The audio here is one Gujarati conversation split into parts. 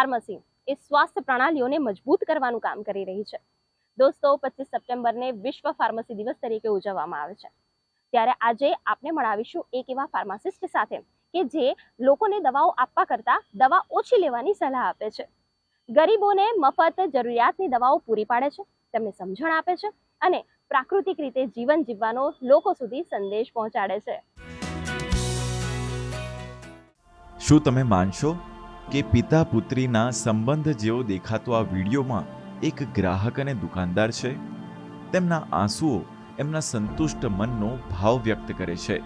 ફાર્મસી એ સ્વાસ્થ્ય પ્રણાલીઓને મજબૂત કરવાનું કામ કરી રહી છે. દોસ્તો, પચીસ સપ્ટેમ્બરને વિશ્વ ફાર્મસી દિવસ તરીકે ઉજવવામાં આવે છે. ત્યારે આજે આપણે મળાવીશું એક એવા ફાર્માસિસ્ટ સાથે કે જે લોકોને દવાઓ આપવા કરતાં દવા ઓછી લેવાની સલાહ આપે છે. ગરીબોને મફત જરૂરિયાતની દવાઓ પૂરી પાડે છે, તેમને સમજણ આપે છે અને પ્રાકૃતિક રીતે જીવન જીવવાનો લોકો સુધી સંદેશ પહોંચાડે છે. શું તમે માનશો? કે પિતા પુત્રીના સંબંધ જેવો દેખાતો આ વિડીયોમાં એક ગ્રાહક અને દુકાનદાર છે. તેમના આંસુઓ એમના સંતુષ્ટ મનનો ભાવ વ્યક્ત કરે છે.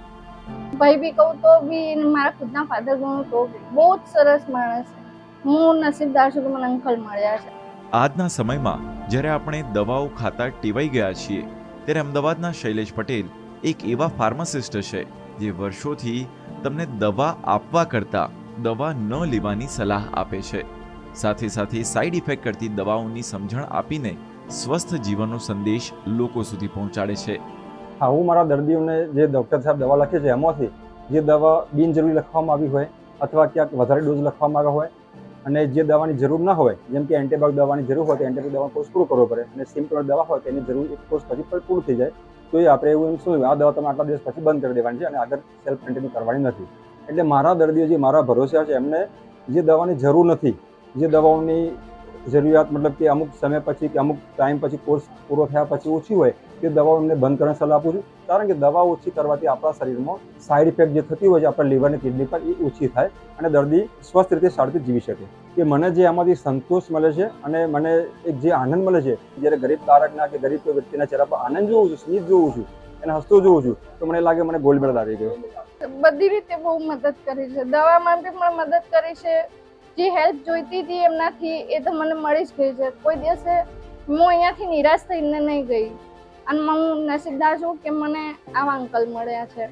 ભાઈ બી કહું તો બી મારા ખુદના ફાધર કહું તો બહુ જ સરસ માણસ હું નસીબદાર છું કે મને અંકલ મળ્યા છે. આજના સમયમાં જ્યારે આપણે દવાઓ ખાતા ટેવાઈ ગયા છીએ ત્યારે અમદાવાદના શૈલેષ પટેલ એક એવા ફાર્માસિસ્ટ છે જે વર્ષોથી તમને દવા આપવા કરતાં દવા ન લેવાની સલાહ આપે છે. સાથે સાથે સાઈડ ઇફેક્ટ કરતી દવાઓની સમજણ આપીને સ્વસ્થ જીવનનો સંદેશ લોકો સુધી પહોંચાડે છે. હા, હું મારા દર્દીઓને જે ડૉક્ટર સાહેબ દવા લખે છે, એમાંથી જે દવા બિનજરૂરી લખવામાં આવી હોય અથવા ક્યાંક વધારે ડોઝ લખવામાં આવ્યો હોય અને જે દવાની જરૂર ના હોય, જેમ કે એન્ટીબાયોટિક દવાની જરૂર હોય તો એન્ટીબાયોટિક દવાનો કોર્સ પૂરો કરવો પડે અને સિમ્પટોમિક દવા હોય તો એની જરૂર એક કોર્સ પછી પણ પૂરું થઈ જાય. તો એ આપણે એવું એમ શું, આ દવા તમે આટલા દિવસ પછી બંધ કરી દેવાની છે અને આગળ સેલ્ફ કન્ટિન્યુ કરવાની નથી. એટલે મારા દર્દીઓ જે મારા ભરોસા છે, એમને જે દવાની જરૂર નથી, જે દવાઓની જરૂરિયાત મતલબ કે અમુક સમય પછી કે અમુક ટાઈમ પછી કોર્સ પૂરો થયા પછી ઓછી હોય, તે દવાઓ એમને બંધ કરવાની સલાહ આપું છું. કારણ કે દવા ઓછી કરવાથી આપણા શરીરમાં સાઈડ ઇફેક્ટ જે થતી હોય છે, આપણા લીવરની કિડની પર, એ ઓછી થાય અને દર્દી સ્વસ્થ રીતે સારથી જીવી શકે. કે મને જે આમાંથી સંતોષ મળે છે અને મને એક જે આનંદ મળે છે, જ્યારે ગરીબ તારકના કે ગરીબ કોઈ વ્યક્તિના ચહેરા પર આનંદ જોઉં છું, સ્મિત જોઉં છું એને હસતો જોઉં છું, તો મને લાગે મને ગોલ્ડ મેડલ આવી ગયો. બધી રીતે બહુ મદદ કરી છે. દવામાં બી પણ મદદ કરી છે. જે હેલ્પ જોઈતી હતી એમનાથી એ તો મને મળી જ ગઈ છે. કોઈ દિવસે હું અહીંયાથી નિરાશ થઈને નહીં ગઈ. અને હું નસીબદાર છું કે મને આવા અંકલ મળ્યા છે,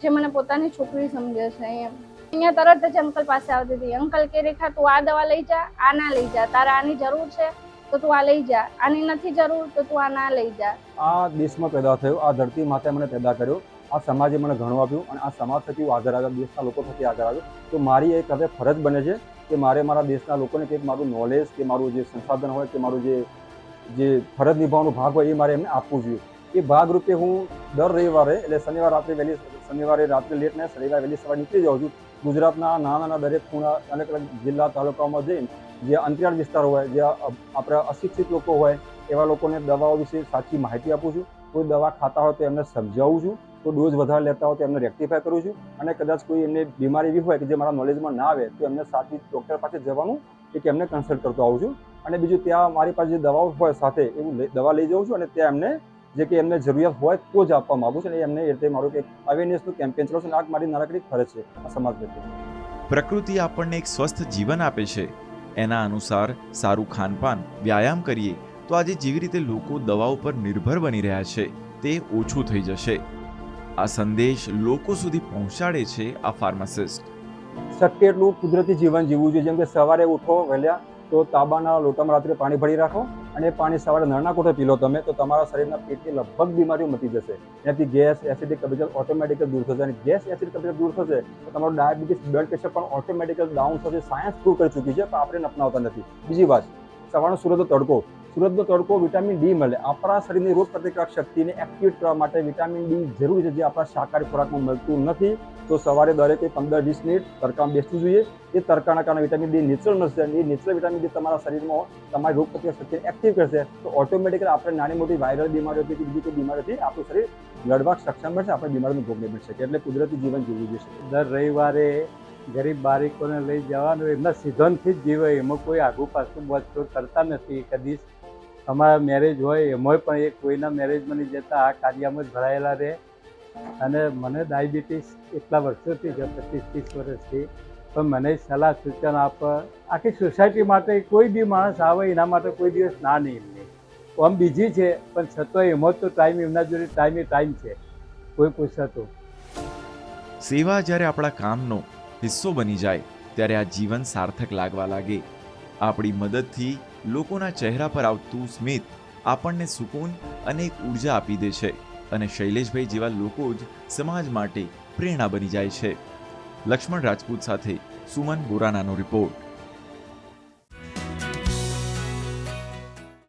જે મને પોતાની છોકરી સમજે છે એમ. અહીંયા તરત જ અંકલ પાસે આવતી હતી. અંકલ કે રેખા, તું આ દવા લઈ જા, આ ના લઈ જા. તારે આની જરૂર છે. તો તું આ લઈ જા. આની નથી જરૂર તો તું આ ના લઈ જા. આ દેશમાં પેદા થયો, આ ધરતી માતે મને પેદા કર્યો, આ સમાજે મને ઘણું આપ્યું અને આ સમાજ થકી હું આગળ આવ્યો, દેશના લોકો થકી આગળ આવ્યો. તો મારી એક હવે ફરજ બને છે કે મારે મારા દેશના લોકોને કંઈક મારું નોલેજ કે મારું જે સંસાધન હોય કે મારું જે જે ફરજ નિભાવવાનો ભાગ હોય એ મારે એમને આપવું જોઈએ. એ ભાગરૂપે હું દર રવિવારે, એટલે શનિવાર રાત્રે વહેલી, શનિવારે રાત્રે લેટ ને, શનિવારે વહેલી સવારે નીકળી જાઉં છું. ગુજરાતના નાના નાના દરેક ખૂણા અલગ અલગ જિલ્લા તાલુકાઓમાં જઈને જે અંતરિયાળ વિસ્તાર હોય જ્યાં આપણા અશિક્ષિત લોકો હોય, એવા લોકોને દવાઓ વિશે સાચી માહિતી આપું છું. કોઈ દવા ખાતા હોય તો એમને સમજાવું છું. કોઈ ડોઝ વધારે લેતા હોય તો એમને રેક્ટિફાય કરું છું. અને કદાચ કોઈ એમને બીમારી એવી હોય કે જે મારા નોલેજમાં ના આવે, તો એમને સાચી ડૉક્ટર પાસે જવાનું એક એમને કન્સલ્ટ કરતો આવું છું. અને બીજું ત્યાં મારી પાસે જે દવાઓ હોય સાથે, એવું દવા લઈ જાઉં છું અને ત્યાં એમને જે કે એમને જરૂરિયાત હોય તો જ આપવા માગું છું અને એમને એ રીતે મારું એક અવેરનેસનું કેમ્પેન ચલાવું છું. અને આ મારી નાનકડી ફરજ છે આ સમાજ પ્રત્યે. પ્રકૃતિ આપણને એક સ્વસ્થ જીવન આપે છે. એના અનુસાર સારું ખાનપાન, વ્યાયામ કરીએ, તો આજે જેવી રીતે લોકો દવાઓ પર નિર્ભર બની રહ્યા છે, તે ઓછું થઈ જશે. આ સંદેશ લોકો સુધી પહોંચાડે છે આ ફાર્માસિસ્ટ. શક્ય એટલું કુદરતી જીવન જીવવું જોઈએ. જેમ કે સવારે ઉઠો વહેલા, તો તાંબાના લોટામાં રાત્રે પાણી ભરી રાખો. અને એ પાણી સવારે નળના કોઠે પી લો તમે, તો તમારા શરીરના પેટની લગભગ બીમારીઓ મટી જશે. એનાથી ગેસ, એસિડિક કબજિયાત ઓટોમેટિકલ દૂર થશે અને ગેસ, એસિડિક કબજિયાત દૂર થશે, તો તમારું ડાયાબિટીસ બ્લડ પ્રેશર પણ ઓટોમેટિકલ ડાઉન થશે. સાયન્સ પ્રૂવ કરી ચૂકી છે, પણ આપણે અપનાવતા નથી. બીજી વાત, સવારનો સૂરજનો તડકો. સૂરજનો તડકો વિટામિન ડી મળે. આપણા શરીરની રોગ પ્રતિકારક શક્તિને એક્ટિવેટ કરવા માટે વિટામિન ડી જરૂરી છે જે આપણા શાકાહારી ખોરાકમાં મળતું નથી. તો સવારે દરેકે પંદર વીસ મિનિટ તડકામાં બેસવું જોઈએ. એ તડકાના કારણે વિટામિન ડી નેચરલ મળશે અને એ નેચરલ વિટામિન ડી તમારા શરીરમાં તમારી રોગ પ્રતિકારક શક્તિને એક્ટિવ કરશે. તો ઓટોમેટિકલી આપણે નાની મોટી વાયરલ બીમારીઓથી કે બીજી કોઈ બીમારીથી આપણું શરીર લડવા સક્ષમ બનશે, આપણે બીમારીનો ભોગ નહીં બની એટલે કુદરતી જીવન જીવવું જોઈએ. દર રવિવારે ગરીબ બારીકોને લઈ જવાનું, એમના સિદ્ધાંતથી જ જીવે. એમાં કોઈ આગુ પાછું બોધછોડ કરતા નથી. કદી અમારા મેરેજ હોય, એમાંય પણ એ કોઈના મેરેજમાં નહીં જતા, આ કાર્યમાં જ ભરાયેલા રહે. અને મને ડાયાબિટીસ એટલા વર્ષોથી છે, પચીસ, ત્રીસ વર્ષથી. પણ મને સલાહ સૂચન આપ. આખી સોસાયટી માટે કોઈ બી માણસ આવે, એના માટે કોઈ દિવસ ના નહીં. એમને આમ બીજી છે, પણ છતાંય એમાં તો ટાઈમ એમના જોડે ટાઈમે ટાઈમ છે. કોઈ પૂછતું. સેવા જ્યારે આપણા કામનો હિસ્સો બની જાય, ત્યારે આ જીવન સાર્થક લાગવા લાગે. આપણી મદદથી લોકોના ચહેરા પર આવતું સ્મિત આપણને સુકૂન અને એક ઊર્જા આપી દે છે અને શૈલેષભાઈ જેવા લોકો જ સમાજ માટે પ્રેરણા બની જાય છે. લક્ષ્મણ રાજપૂત સાથે સુમન બોરાનાનો રિપોર્ટ.